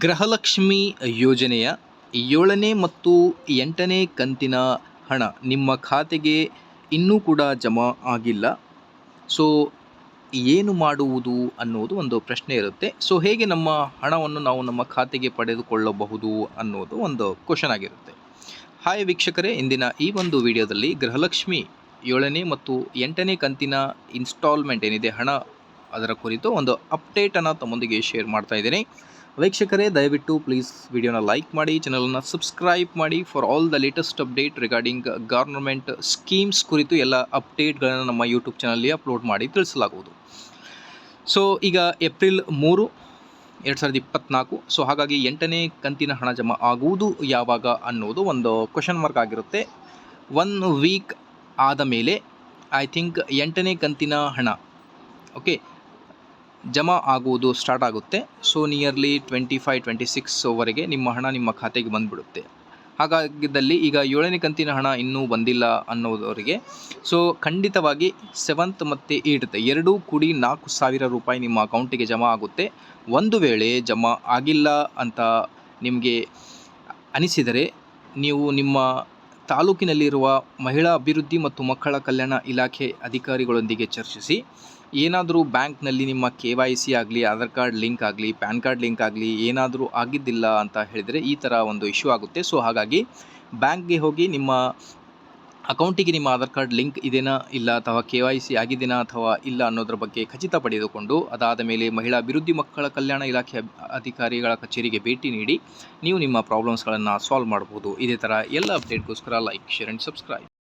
ಗೃಹಲಕ್ಷ್ಮಿ ಯೋಜನೆಯ ಏಳನೇ ಮತ್ತು ಎಂಟನೇ ಕಂತಿನ ಹಣ ನಿಮ್ಮ ಖಾತೆಗೆ ಇನ್ನೂ ಕೂಡ ಜಮಾ ಆಗಿಲ್ಲ. ಸೊ, ಏನು ಮಾಡುವುದು ಅನ್ನೋದು ಒಂದು ಪ್ರಶ್ನೆ ಇರುತ್ತೆ. ಸೊ, ಹೇಗೆ ನಮ್ಮ ಹಣವನ್ನು ನಾವು ನಮ್ಮ ಖಾತೆಗೆ ಪಡೆದುಕೊಳ್ಳಬಹುದು ಅನ್ನೋದು ಒಂದು ಕ್ವಶನ್ ಆಗಿರುತ್ತೆ. ಹಾಯ್ ವೀಕ್ಷಕರೇ, ಇಂದಿನ ಈ ಒಂದು ವಿಡಿಯೋದಲ್ಲಿ ಗೃಹಲಕ್ಷ್ಮಿ ಏಳನೇ ಮತ್ತು ಎಂಟನೇ ಕಂತಿನ ಇನ್ಸ್ಟಾಲ್ಮೆಂಟ್ ಏನಿದೆ, ಹಣ ಅದರ ಕುರಿತು ಒಂದು ಅಪ್ಡೇಟನ್ನು ತಮ್ಮೊಂದಿಗೆ ಶೇರ್ ಮಾಡ್ತಾ ಇದ್ದೀನಿ. ವೀಕ್ಷಕರೇ, ದಯವಿಟ್ಟು ಪ್ಲೀಸ್ ವಿಡಿಯೋನ ಲೈಕ್ ಮಾಡಿ ಚಾನಲನ್ನು ಸಬ್ಸ್ಕ್ರೈಬ್ ಮಾಡಿ for all the latest update regarding government schemes ಕುರಿತು ಎಲ್ಲ ಅಪ್ಡೇಟ್ಗಳನ್ನು ನಮ್ಮ ಯೂಟ್ಯೂಬ್ ಚಾನಲ್ಲಿ ಅಪ್ಲೋಡ್ ಮಾಡಿ ತಿಳಿಸಲಾಗುವುದು. ಸೊ ಈಗ ಏಪ್ರಿಲ್ ಮೂರು, ಎರಡು ಸಾವಿರದ ಇಪ್ಪತ್ನಾಲ್ಕು. ಸೊ ಹಾಗಾಗಿ ಎಂಟನೇ ಕಂತಿನ ಹಣ ಜಮಾ ಆಗುವುದು ಯಾವಾಗ ಅನ್ನೋದು ಒಂದು ಕ್ವಶನ್ ಮಾರ್ಕ್ ಆಗಿರುತ್ತೆ. ಒನ್ ವೀಕ್ ಆದ ಮೇಲೆ ಐ ಥಿಂಕ್ ಎಂಟನೇ ಕಂತಿನ ಹಣ ಓಕೆ ಜಮಾ ಆಗುವುದು ಸ್ಟಾರ್ಟ್ ಆಗುತ್ತೆ. So, nearly twenty five, twenty ಸಿಕ್ಸ್ವರೆಗೆ ನಿಮ್ಮ ಹಣ ನಿಮ್ಮ ಖಾತೆಗೆ ಬಂದುಬಿಡುತ್ತೆ. ಹಾಗಾಗಿದ್ದಲ್ಲಿ ಈಗ ಏಳನೇ ಕಂತಿನ ಹಣ ಇನ್ನೂ ಬಂದಿಲ್ಲ ಅನ್ನೋದವರಿಗೆ, ಸೊ, ಖಂಡಿತವಾಗಿ ಸೆವೆಂತ್ ಮತ್ತು ಏಯ್ಟ್ ಎರಡೂ ಕೂಡಿ ನಾಲ್ಕು ಸಾವಿರ ರೂಪಾಯಿ ನಿಮ್ಮ ಅಕೌಂಟಿಗೆ ಜಮಾ ಆಗುತ್ತೆ. ಒಂದು ವೇಳೆ ಜಮಾ ಆಗಿಲ್ಲ ಅಂತ ನಿಮಗೆ ಅನಿಸಿದರೆ, ನೀವು ನಿಮ್ಮ ತಾಲೂಕಿನಲ್ಲಿರುವ ಮಹಿಳಾ ಅಭಿವೃದ್ಧಿ ಮತ್ತು ಮಕ್ಕಳ ಕಲ್ಯಾಣ ಇಲಾಖೆ ಅಧಿಕಾರಿಗಳೊಂದಿಗೆ ಚರ್ಚಿಸಿ, ಏನಾದರೂ ಬ್ಯಾಂಕ್ನಲ್ಲಿ ನಿಮ್ಮ ಕೆ ವೈ ಸಿ ಆಗಲಿ, ಆಧಾರ್ ಕಾರ್ಡ್ ಲಿಂಕ್ ಆಗಲಿ, ಪ್ಯಾನ್ ಕಾರ್ಡ್ ಲಿಂಕ್ ಆಗಲಿ ಏನಾದರೂ ಆಗಿದ್ದಿಲ್ಲ ಅಂತ ಹೇಳಿದರೆ ಈ ಥರ ಒಂದು ಇಶ್ಯೂ ಆಗುತ್ತೆ. ಸೊ, ಹಾಗಾಗಿ ಬ್ಯಾಂಕ್ಗೆ ಹೋಗಿ ನಿಮ್ಮ ಅಕೌಂಟಿಗೆ ನಿಮ್ಮ ಆಧಾರ್ ಕಾರ್ಡ್ ಲಿಂಕ್ ಇದೆನಾ ಇಲ್ಲ ಅಥವಾ ಕೆ ವೈ ಸಿ ಆಗಿದೆಯಾ ಅಥವಾ ಇಲ್ಲ ಅನ್ನೋದ್ರ ಬಗ್ಗೆ ಖಚಿತ ಪಡೆದುಕೊಂಡು ಅದಾದ ಮೇಲೆ ಮಹಿಳಾ ಅಭಿವೃದ್ಧಿ ಮಕ್ಕಳ ಕಲ್ಯಾಣ ಇಲಾಖೆ ಅಧಿಕಾರಿಗಳ ಕಚೇರಿಗೆ ಭೇಟಿ ನೀಡಿ ನೀವು ನಿಮ್ಮ ಪ್ರಾಬ್ಲಮ್ಸ್ಗಳನ್ನು ಸಾಲ್ವ್ ಮಾಡ್ಬೋದು. ಇದೇ ಥರ ಎಲ್ಲ ಅಪ್ಡೇಟ್ಗೋಸ್ಕರ ಲೈಕ್ ಶೇರ್ ಆ್ಯಂಡ್ ಸಬ್ಸ್ಕ್ರೈಬ್